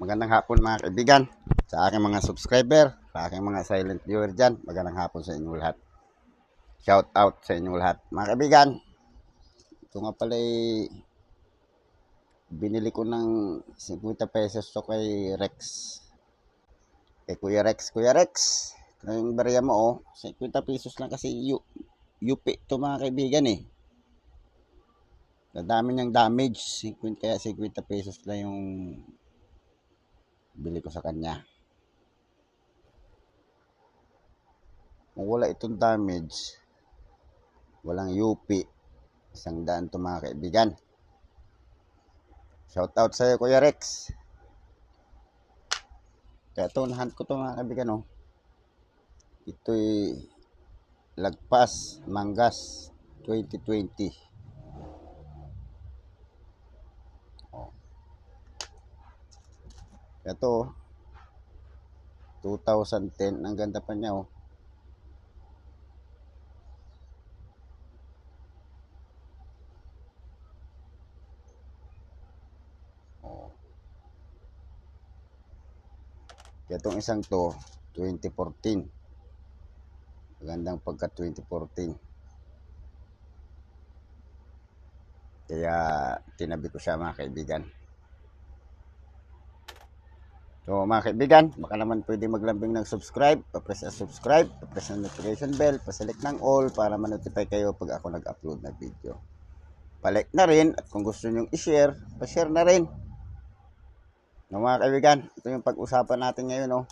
Magandang hapon mga kaibigan. Sa aking mga subscriber, sa aking mga silent viewer dyan, magandang hapon sa inyo lahat. Shout out sa inyo lahat. Mga kaibigan, ito nga pala ay binili ko ng 50 pesos to kay Rex. Kay Kuya Rex. Kuya Rex, ito yung barya mo oh. 50 pesos lang kasi yu, yupi to mga kaibigan eh. Dadami niyang damage. 50, kaya 50 pesos lang yung bili ko sa kanya. Kung wala itong damage, walang UP, isang daan to mga kaibigan. Shout out sa iyo, Kuya Rex. Kaya ito, nahan ko to mga kaibigan, oh. Ito'y Lagpas, Mangas, 2020. Ito, 2010. Ang ganda pa niya, oh. Oh. Itong isang to, 2014. Magandang pagka 2014. Kaya tinabi ko siya mga kaibigan. So mga kaibigan, baka naman pwede maglambing ng subscribe, pa-press ang subscribe, pa-press ang notification bell, pa-select ng all para ma-notify kayo pag ako nag-upload na video. Pa-like na rin at kung gusto nyo i-share, pa-share na rin. No, mga kaibigan, ito yung pag-usapan natin ngayon. No?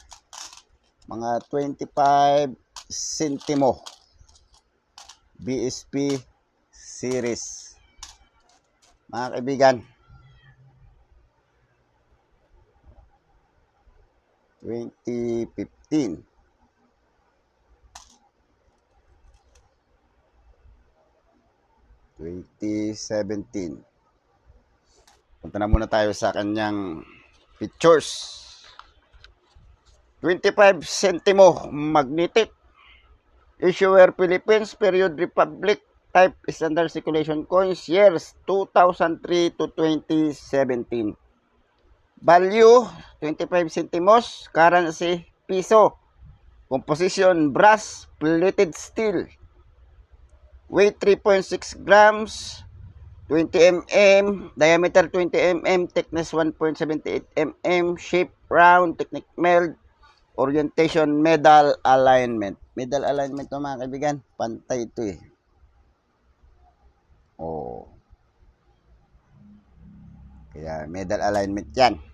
Mga 25 centimo BSP series. Mga kaibigan, 2015. Twenty seventeen. Punta na muna tayo sa kanyang pictures. 25 centimo magnetic. Issuer Philippines, period Republic, type standard circulation coins, years 2003 to 2017. Value, 25 centimos. Currency, piso. Composition, brass, plated steel. Weight, 3.6 grams. 20 mm. Diameter, 20 mm. Thickness, 1.78 mm. Shape, round. Technique, meld. Orientation, medal alignment. Medal alignment to mga kaibigan. Pantay ito eh. Oh. Kaya medal alignment yan.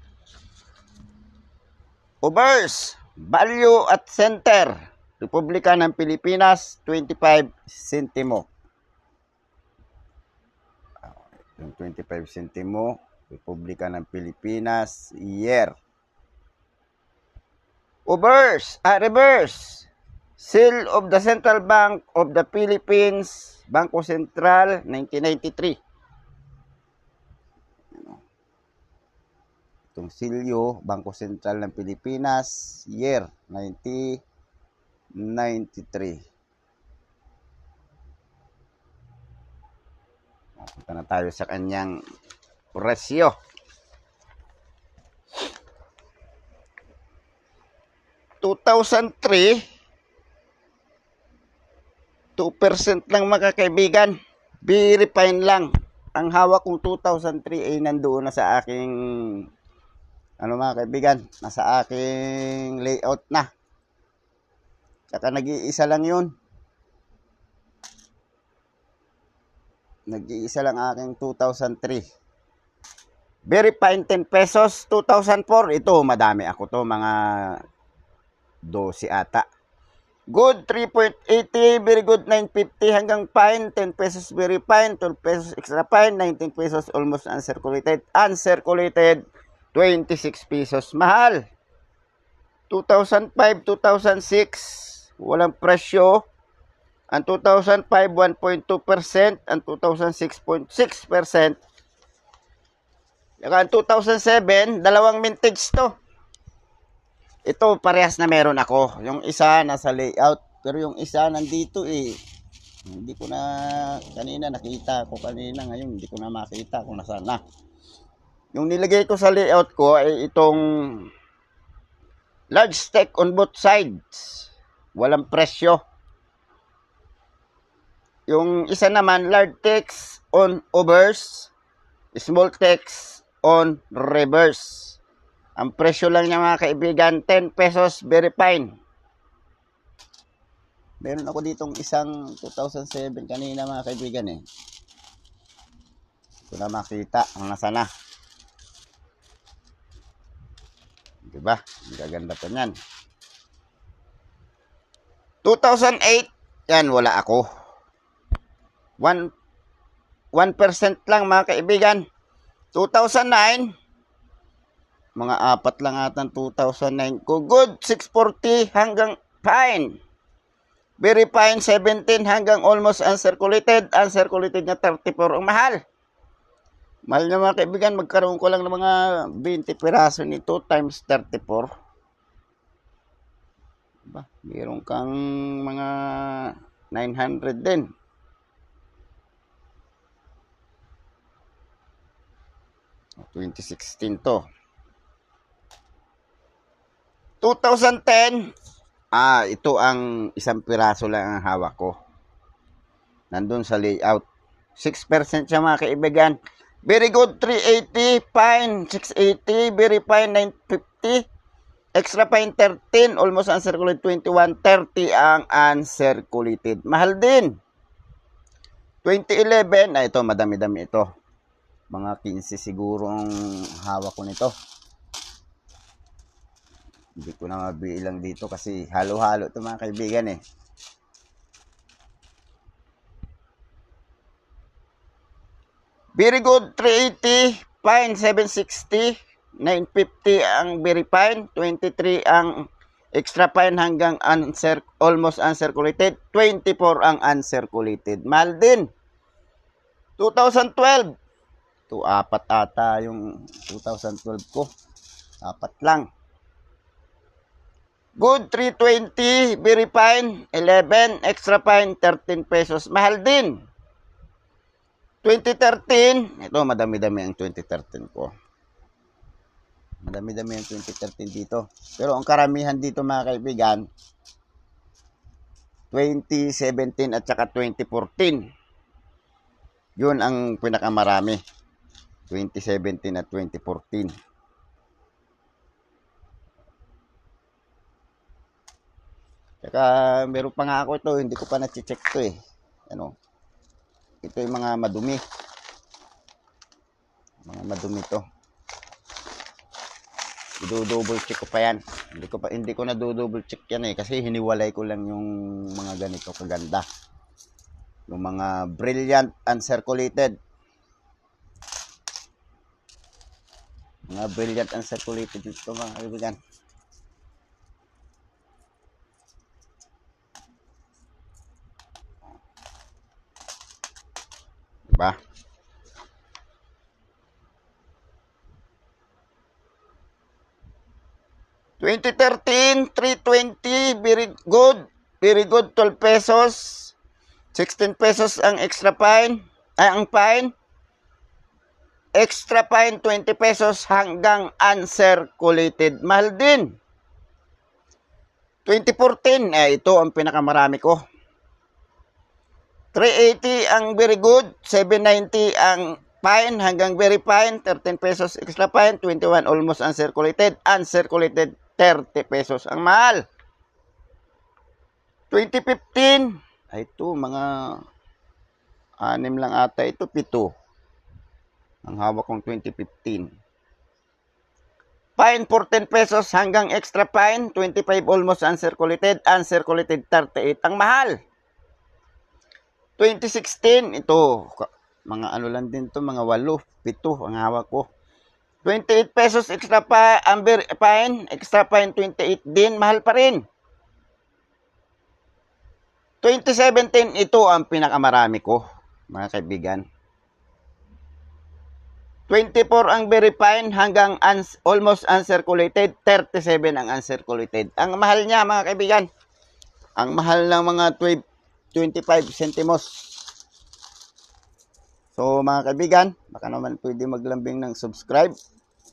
Ubers, value at center. Republika ng Pilipinas, 25 centimo. Ah, Yung 25 centimo, Republika ng Pilipinas, year. Ubers, ah, reverse. Seal of the Central Bank of the Philippines, Bangko Sentral, 1993. Itong silyo, Bangko Sentral ng Pilipinas, year 1993. Punta na tayo sa kanyang presyo. Two thousand three, 2% lang mga kaibigan. Fine lang. Ang hawak kong 2003 ay nandoon na sa aking ano mga kaibigan, nasa aking layout na. Tsaka nag-iisa lang yun. Nag-iisa lang aking 2003. Very fine 10 pesos, 2004. Ito, madami ako to, mga 12 ata. Good 3.80, very good 950 hanggang fine, 10 pesos very fine, 12 pesos extra fine, 19 pesos almost uncirculated. Uncirculated, 26 pesos. Mahal. 2005, 2006, walang presyo. Ang 2005, 1.2%. Ang 2006, 0.6%. Saka ang 2007, dalawang mintage to. Ito, parehas na meron ako. Yung isa, nasa layout. Pero yung isa, nandito eh. Hindi ko na, kanina nakita ko kanina. Ngayon, hindi ko na makita kung nasaan na. Yung nilagay ko sa layout ko ay itong large stack on both sides. Walang presyo. Yung isa naman, large text on overs, small text on reverse. Ang presyo lang niya mga kaibigan, 10 pesos, very fine. Meron ako ditong isang 2007 kanina mga kaibigan eh. Ko na makita ang nasa na. Diba? Ang gaganda pa niyan. 2008, yan wala ako. 1 1% lang mga kaibigan. 2009, mga apat lang atan 2009 ko. Good, 640 hanggang fine. Very fine, 17 hanggang almost uncirculated. Uncirculated na 34 ang mahal. Mahal na mga kaibigan, magkaroon ko lang ng mga 20 piraso nito times 34. Diba? Meron kang mga 900 din. O, 2016 to. 2010, ah, ito ang isang piraso lang ang hawak ko. Nandun sa layout. 6% siya mga kaibigan. Very good, 380, fine, 680, very fine, 950. Extra fine, 13, almost uncirculated, 21, 30 ang uncirculated. Mahal din. 2011, ah, ito, madami-dami ito. Mga 15 siguro ang hawak ko nito. Hindi ko na mabilang dito kasi halo-halo ito mga kaibigan eh. Very good, 380. Fine, 760. 950 ang very fine. 23 ang extra fine hanggang uncir almost uncirculated. 24 ang uncirculated. Mahal din. 2012. Ito, apat ata yung 2012 ko. Apat lang. Good, 320. Very fine, 11. Extra fine, 13 pesos. Mahal din. 2013, ito madami-dami ang 2013 ko. Madami-dami ang 2013 dito. Pero ang karamihan dito mga kaibigan, 2017 at saka 2014. Yun ang pinakamarami. 2017 at 2014. Saka meron pa nga ako ito, hindi ko pa na-check to eh. Ano, ito yung mga madumi. Mga madumi to. I-double check ko pa yan. Hindi ko pa hindi ko na double check yan eh kasi hiniwalay ko lang yung mga ganito kaganda. Yung mga brilliant uncirculated. Mga brilliant uncirculated ito mga kaibigan. Diba? Twenty thirteen, three twenty, very good, very good, 12 pesos, 16 pesos ang extra fine, ay ang fine, extra fine 20 pesos hanggang uncirculated, mahal din. 2014, eh, ito ang pinakamarami ko. 380 ang very good, 790 ang fine hanggang very fine, 13 pesos extra fine, 21 almost uncirculated, uncirculated 30 pesos ang mahal. 2015, ay ito mga anim lang ata ito, pito. Ang hawak kong 2015. Fine 14 pesos hanggang extra fine, 25 almost uncirculated, uncirculated 38 ang mahal. 2016, ito, mga ano lang din to, mga walo, pito ang hawak ko. 28 pesos extra pa, amber fine, extra fine 28 din, mahal pa rin. 2017, ito ang pinakamarami ko, mga kaibigan. 24 ang very fine hanggang uns- almost uncirculated, 37 ang uncirculated. Ang mahal niya, mga kaibigan, ang mahal ng mga 12 25 centimos. So mga kaibigan, baka naman pwede maglambing ng subscribe.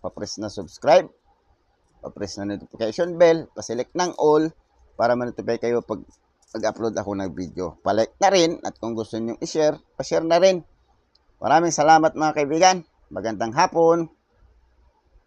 Pa-press na subscribe. Pa-press na notification bell. Pa-select ng all para ma-notify kayo pag mag-upload ako ng video. Palike na rin at kung gusto niyo i-share, pa-share na rin. Maraming salamat mga kaibigan. Magandang hapon.